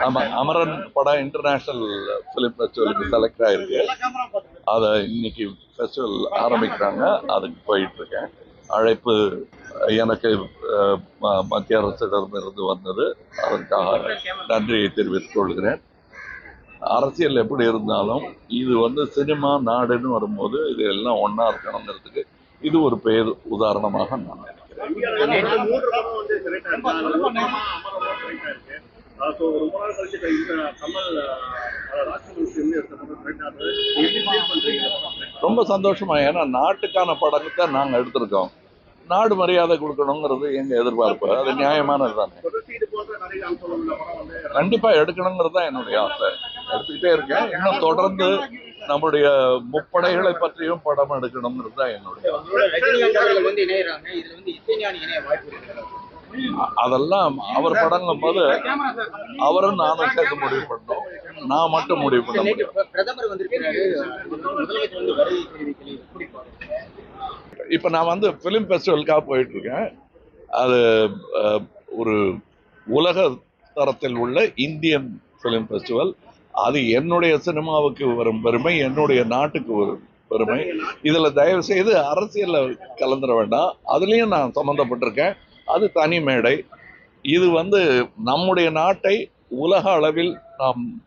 ஆமா அமரன் படம் international film ஃபெஸ்டிவலுக்கு select ஆயிருக்கு. அதை இன்னைக்கு ஃபெஸ்டிவல் ஆரம்பிக்கிறாங்க. அதுக்கு போயிட்டு இருக்கேன் அழைப்பு எனக்கு ம- மத்திய அரசிடமிருந்து வந்தது. அதற்காக நன்றியை தெரிவித்துக் கொள்கிறேன். அரசியல் எப்படி இருந்தாலும் இது வந்து சினிமா நாடுன்னு வரும்போது இது எல்லாம் ஒன்றா இருக்கணுங்கிறதுக்கு இது ஒரு பெயர் உதாரணமாக நான் ரொம்ப சந்தோஷமா ஏன்னா நாட்டுக்கான படத்தை நாங்க எடுத்திருக்கோம். நாடு மரியாதை கொடுக்கணுங்கிறது எங்க எதிர்பார்ப்பு. அது நியாயமானது தானே. கண்டிப்பா எடுக்கணுங்கிறது தான் என்னுடைய ஆசை. எடுத்துக்கிட்டே இருக்கேன். இன்னும் தொடர்ந்து நம்முடைய முப்படைகளை பற்றியும் படம் எடுக்கணுங்கிறது தான் என்னுடைய அதெல்லாம் அவர் படங்கும் போது அவரும் நானும் சேர்த்து முடிவு பண்ணோம். நான் மட்டும் முடிவு பண்ண இப்போ நான் வந்து ஃபிலிம் ஃபெஸ்டிவலுக்காக போயிட்டு இருக்கேன் அது ஒரு உலக தரத்தில் உள்ள இந்தியன் ஃபிலிம் ஃபெஸ்டிவல் அது என்னுடைய சினிமாவுக்கு வரும் பெருமை என்னுடைய நாட்டுக்கு வரும் பெருமை. இதுல தயவு செய்து அரசியல்ல கலந்துட வேண்டாம். அதுலயும் நான் சம்மந்தப்பட்டிருக்கேன் அது தனி மேடை. இது வந்து நம்முடைய நாட்டை உலக அளவில் நாம்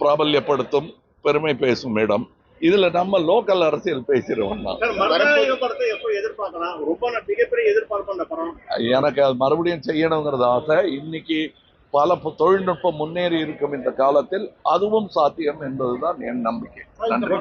பிராபல்யப்படுத்தும் பெருமை பேசும் இடம். இதுல நம்ம லோக்கல் அரசியல் பேசிடுவோம் எனக்கு அது மறுபடியும் செய்யணுங்கிறது ஆசை. இன்னைக்கு பல தொழில்நுட்பம் முன்னேறி இருக்கும் இந்த காலத்தில் அதுவும் சாத்தியம் என்பதுதான் என் நம்பிக்கை. நன்றி.